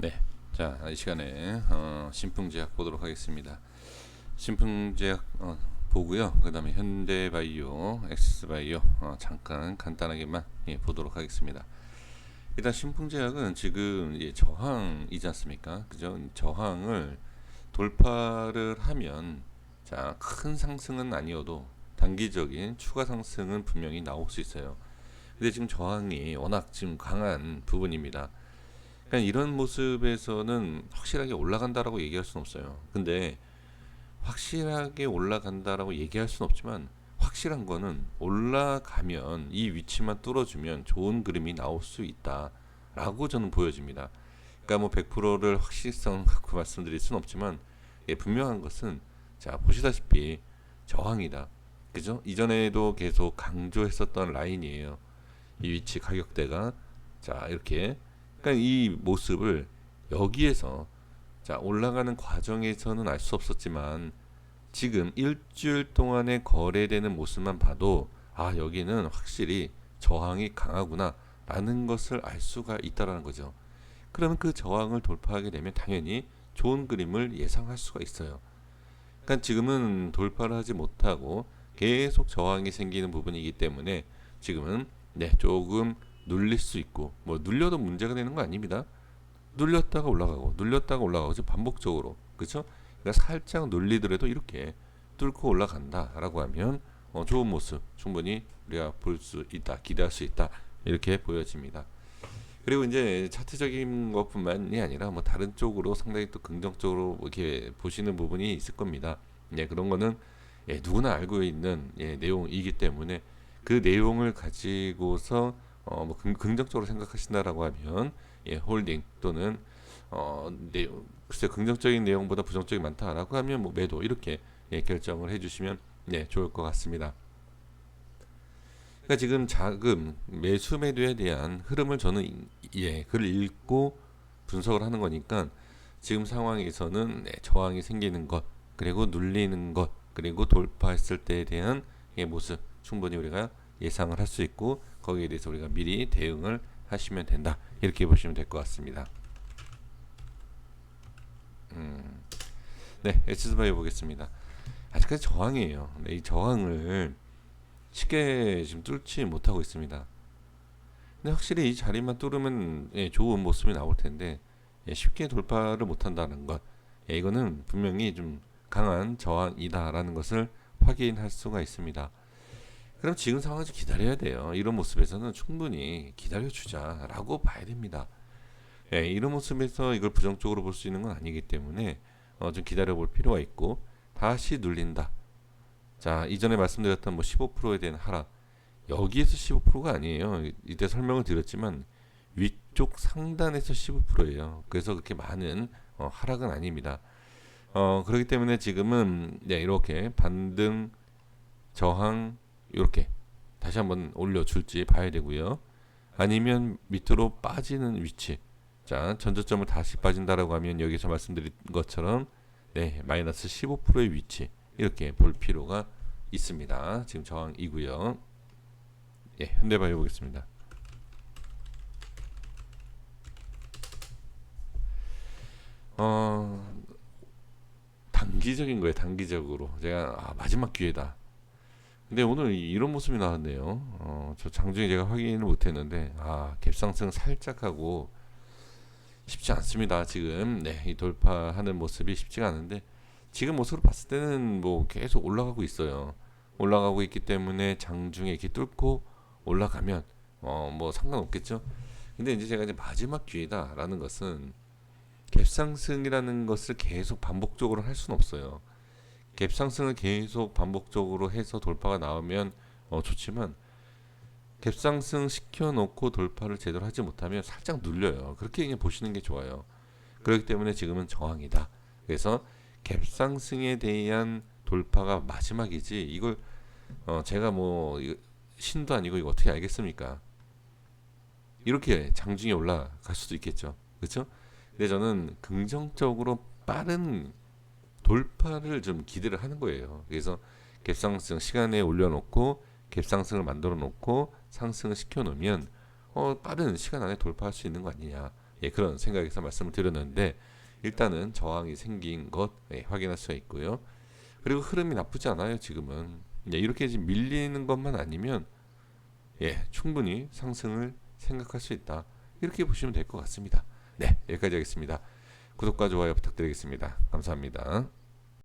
네. 자, 이 시간에 어, 신풍제약 보도록 하겠습니다. 신풍제약 어, 보고요. 그다음에 현대바이오, 엑스바이오 어, 잠깐 간단하게만 예, 보도록 하겠습니다. 일단 신풍제약은 지금 예, 저항이지 않습니까? 그죠? 저항을 돌파를 하면 자, 큰 상승은 아니어도 단기적인 추가 상승은 분명히 나올 수 있어요. 근데 지금 저항이 워낙 지금 강한 부분입니다. 그러니까 이런 모습에서는 확실하게 올라간다라고 얘기할 수는 없어요. 근데 확실하게 올라간다라고 얘기할 수는 없지만 확실한 거는 올라가면 이 위치만 뚫어주면 좋은 그림이 나올 수 있다라고 저는 보여집니다. 그러니까 뭐 100%를 확실성 갖고 말씀드릴 수는 없지만 예, 분명한 것은 자 보시다시피 저항이다. 그죠? 이전에도 계속 강조했었던 라인이에요. 이 위치 가격대가 자 이렇게 그러니까 이 모습을 여기에서 자 올라가는 과정에서는 알 수 없었지만 지금 일주일 동안에 거래되는 모습만 봐도 아 여기는 확실히 저항이 강하구나라는 것을 알 수가 있다라는 거죠. 그러면 그 저항을 돌파하게 되면 당연히 좋은 그림을 예상할 수가 있어요. 그러니까 지금은 돌파를 하지 못하고 계속 저항이 생기는 부분이기 때문에 지금은 네 조금 눌릴 수 있고 뭐 눌려도 문제가 되는 거 아닙니다. 눌렸다가 올라가고 눌렸다가 올라가고 반복적으로 그렇죠? 그러니까 살짝 눌리더라도 이렇게 뚫고 올라간다라고 하면 어, 좋은 모습 충분히 우리가 볼 수 있다 기대할 수 있다 이렇게 보여집니다. 그리고 이제 차트적인 것뿐만이 아니라 뭐 다른 쪽으로 상당히 또 긍정적으로 이렇게 보시는 부분이 있을 겁니다. 예, 그런 거는 예, 누구나 알고 있는 예, 내용이기 때문에 그 내용을 가지고서 어, 뭐 긍, 긍정적으로 생각하신다라고 하면 예, 홀딩 또는 어, 내용 글쎄 긍정적인 내용보다 부정적이 많다라고 하면 뭐 매도 이렇게 예, 결정을 해주시면 네 좋을 것 같습니다. 그러니까 지금 자금 매수 매도에 대한 흐름을 저는 예 그걸 읽고 분석을 하는 거니까 지금 상황에서는 네, 저항이 생기는 것 그리고 눌리는 것 그리고 돌파했을 때에 대한 예, 모습 충분히 우리가 예상을 할 수 있고 거기에 대해서 우리가 미리 대응을 하시면 된다 이렇게 보시면 될 것 같습니다. 음, 네, 에스바이오 보겠습니다. 아직까지 저항이에요. 네, 이 저항을 쉽게 지금 뚫지 못하고 있습니다. 근데 확실히 이 자리만 뚫으면 예, 좋은 모습이 나올 텐데 예, 쉽게 돌파를 못한다는 것, 예, 이거는 분명히 좀 강한 저항이다라는 것을 확인할 수가 있습니다. 그럼 지금 상황에서 기다려야 돼요. 이런 모습에서는 충분히 기다려주자라고 봐야 됩니다. 예, 이런 모습에서 이걸 부정적으로 볼 수 있는 건 아니기 때문에 어, 좀 기다려 볼 필요가 있고 다시 눌린다. 자, 이전에 말씀드렸던 뭐 15%에 대한 하락. 여기에서 15%가 아니에요. 이때 설명을 드렸지만 위쪽 상단에서 15%예요. 그래서 그렇게 많은 어, 하락은 아닙니다. 어, 그렇기 때문에 지금은 네, 이렇게 반등, 저항 이렇게 다시 한번 올려줄지 봐야 되고요. 아니면 밑으로 빠지는 위치. 자, 전저점을 다시 빠진다라고 하면 여기서 말씀드린 것처럼 네, 마이너스 15%의 위치 이렇게 볼 필요가 있습니다. 지금 저항이고요. 예, 현대바이오 보겠습니다. 어, 단기적인 거예요. 단기적으로 제가 아, 마지막 기회다. 근데 오늘 이런 모습이 나왔네요. 어, 저 장중에 제가 확인을 못했는데 아 갭상승 살짝 하고 쉽지 않습니다. 지금 네, 이 돌파하는 모습이 쉽지가 않은데 지금 모습으로 봤을 때는 뭐 계속 올라가고 있어요. 올라가고 있기 때문에 장중에 이렇게 뚫고 올라가면 어 뭐 상관없겠죠. 근데 이제 제가 이제 마지막 기회다라는 것은 갭상승이라는 것을 계속 반복적으로 할 수는 없어요. 갭 상승을 계속 반복적으로 해서 돌파가 나오면 어, 좋지만 갭 상승 시켜놓고 돌파를 제대로 하지 못하면 살짝 눌려요. 그렇게 그냥 보시는 게 좋아요. 그렇기 때문에 지금은 저항이다. 그래서 갭 상승에 대한 돌파가 마지막이지 이걸 어, 제가 뭐 신도 아니고 이거 어떻게 알겠습니까? 이렇게 장중에 올라갈 수도 있겠죠. 그렇죠? 근데 저는 긍정적으로 빠른 돌파를 좀 기대를 하는 거예요. 그래서 갭상승 시간에 올려놓고 갭상승을 만들어 놓고 상승을 시켜 놓으면 어, 빠른 시간 안에 돌파할 수 있는 거 아니냐 예, 그런 생각에서 말씀을 드렸는데 일단은 저항이 생긴 것 예, 확인할 수가 있고요. 그리고 흐름이 나쁘지 않아요. 지금은 예, 이렇게 지금 밀리는 것만 아니면 예, 충분히 상승을 생각할 수 있다. 이렇게 보시면 될 것 같습니다. 네, 여기까지 하겠습니다. 구독과 좋아요 부탁드리겠습니다. 감사합니다.